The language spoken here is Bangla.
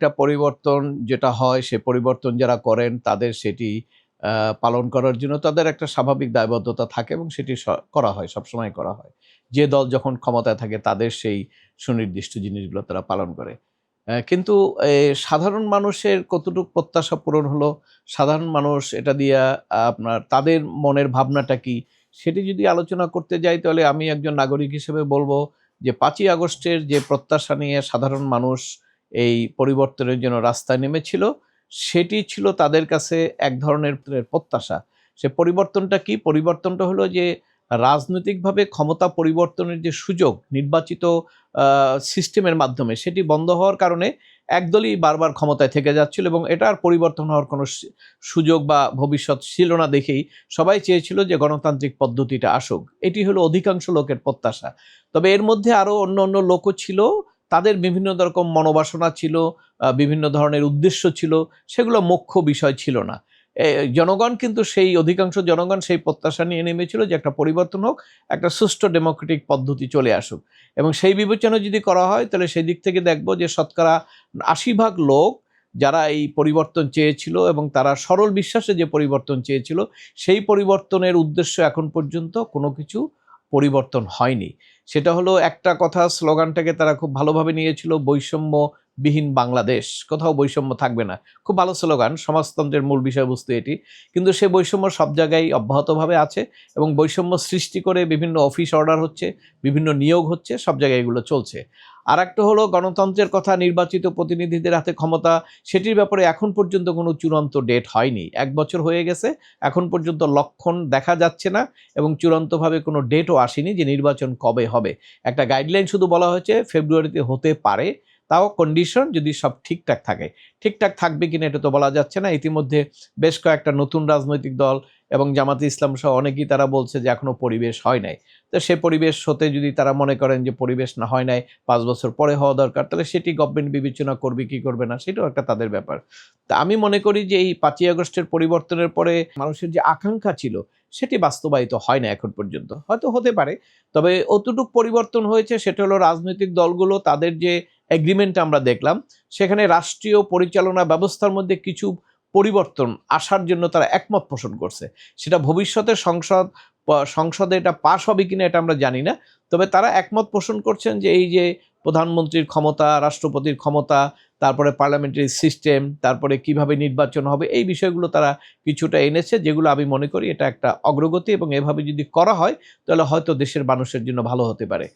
একটা পরিবর্তন যেটা হয়, সে পরিবর্তন যারা করেন, তাদের সেটি পালন করার জন্য তাদের একটা স্বাভাবিক দায়বদ্ধতা থাকে এবং সেটি করা হয়, সবসময় করা হয়। যে দল যখন ক্ষমতায় থাকে, তাদের সেই সুনির্দিষ্ট জিনিসগুলো তারা পালন করে। কিন্তু সাধারণ মানুষের কতটুকু প্রত্যাশা পূরণ হলো? সাধারণ মানুষ এটা দিয়ে আপনার, তাদের মনের ভাবনাটা কি? সেটি যদি আলোচনা করতে যাই, তাহলে আমি একজন নাগরিক হিসেবে বলব যে, পাঁচই আগস্টের যে প্রত্যাশা নিয়ে সাধারণ মানুষ এই পরিবর্তনের জন্য রাস্তায় নেমেছিল, সেটি ছিল তাদের কাছে এক ধরনের প্রত্যাশা। সে পরিবর্তনটা কি? পরিবর্তনটা হলো যে রাজনৈতিকভাবে ক্ষমতা পরিবর্তনের যে সুযোগ নির্বাচিত সিস্টেমের মাধ্যমে, সেটি বন্ধ হওয়ার কারণে একদলই বারবার ক্ষমতায় থেকে যাচ্ছিল এবং এটার পরিবর্তন হওয়ার কোনো সুযোগ বা ভবিষ্যৎ ছিল না দেখেই সবাই চেয়েছিল যে গণতান্ত্রিক পদ্ধতিটা আসুক। এটি হলো অধিকাংশ লোকের প্রত্যাশা। তবে এর মধ্যে আরও অন্য অন্য লোকও ছিল তাদের বিভিন্ন রকম মনোবাসনা ছিল বিভিন্ন ধরনের উদ্দেশ্য ছিল, সেগুলো মুখ্য বিষয় ছিল না। জনগণ কিন্তু সেই, অধিকাংশ জনগণ সেই প্রত্যাশা নিয়ে নেমেছিল যে একটা পরিবর্তন হোক, একটা সুষ্ঠু ডেমোক্রেটিক পদ্ধতি চলে আসুক। এবং সেই বিবেচনা যদি করা হয়, তাহলে সেই দিক থেকে দেখব যে শতকরা আশি ভাগ লোক যারা এই পরিবর্তন চেয়েছিল এবং তারা সরল বিশ্বাসে যে পরিবর্তন চেয়েছিল, সেই পরিবর্তনের উদ্দেশ্য এখন পর্যন্ত কোনো কিছু পরিবর্তন হয়নি। সেটা হলো একটা কথা, স্লোগানটাকে তারা খুব ভালোভাবে নিয়েছিল, বৈষম্যবিহীন বাংলাদেশ। কোথাও বৈষম্য থাকবে না। খুব ভালো স্লোগান, সমাজতন্ত্রের মূল বিষয়বস্তু এটি। কিন্তু সে বৈষম্য সব জায়গায় অব্যাহতভাবে আছে এবং বৈষম্য সৃষ্টি করে বিভিন্ন অফিস অর্ডার হচ্ছে, বিভিন্ন নিয়োগ হচ্ছে, সব জায়গায় এগুলো চলছে। আর একটা হলো গণতন্ত্রের কথা নির্বাচিত প্রতিনিধিদের হাতে ক্ষমতা, সেটির ব্যাপারে এখন পর্যন্ত কোনো চূড়ান্ত ডেট হয়নি। এক বছর হয়ে গেছে, এখন পর্যন্ত লক্ষণ দেখা যাচ্ছে না এবং চূড়ান্তভাবে কোনো ডেটও আসেনি যে নির্বাচন কবে হবে। একটা গাইডলাইন শুধু বলা হয়েছে ফেব্রুয়ারিতে হতে পারে। তাও কন্ডিশন যদি সব ঠিকঠাক থাকে। ঠিকঠাক থাকবে কিনা এটা তো বলা যাচ্ছে না। ইতিমধ্যে বেশ কয়েকটা নতুন রাজনৈতিক দল এবং জামাতে ইসলাম সহ অনেকেই তারা বলছে যে এখনও পরিবেশ হয় নাই। তো সে পরিবেশ হতে যদি তারা মনে করেন যে পরিবেশ না হয় নাই, পাঁচ বছর পরে হওয়া দরকার, তাহলে সেটি গভর্নমেন্ট বিবেচনা করবে, কি করবে না, সেটাও একটা তাদের ব্যাপার। তা আমি মনে করি যে এই পাঁচই আগস্টের পরিবর্তনের পরে মানুষের যে আকাঙ্ক্ষা ছিল, সেটি বাস্তবায়িত হয় না এখন পর্যন্ত। হয়তো হতে পারে, তবে অতটুক পরিবর্তন হয়েছে, সেটা হলো রাজনৈতিক দলগুলো তাদের যে এগ্রিমেন্ট আমরা দেখলাম। সেখানে রাষ্ট্রীয় পরিচালনা ব্যবস্থার মধ্যে কিছু পরিবর্তন আসার জন্য তারা একমত পোষণ করছে। সেটা ভবিষ্যতে সংসদ সংসদে এটা পাশ হবে কিনা এটা আমরা জানি না। তবে তারা একমত পোষণ করছেন যে এই যে প্রধানমন্ত্রীর ক্ষমতা, রাষ্ট্রপতির ক্ষমতা, তারপরে পার্লামেন্টারি সিস্টেম, তারপরে কীভাবে নির্বাচন হবে, এই বিষয়গুলো তারা কিছুটা এনেছে, যেগুলো আমি মনে করি এটা একটা অগ্রগতি এবং এভাবে যদি করা হয়, তাহলে হয়তো দেশের মানুষের জন্য ভালো হতে পারে।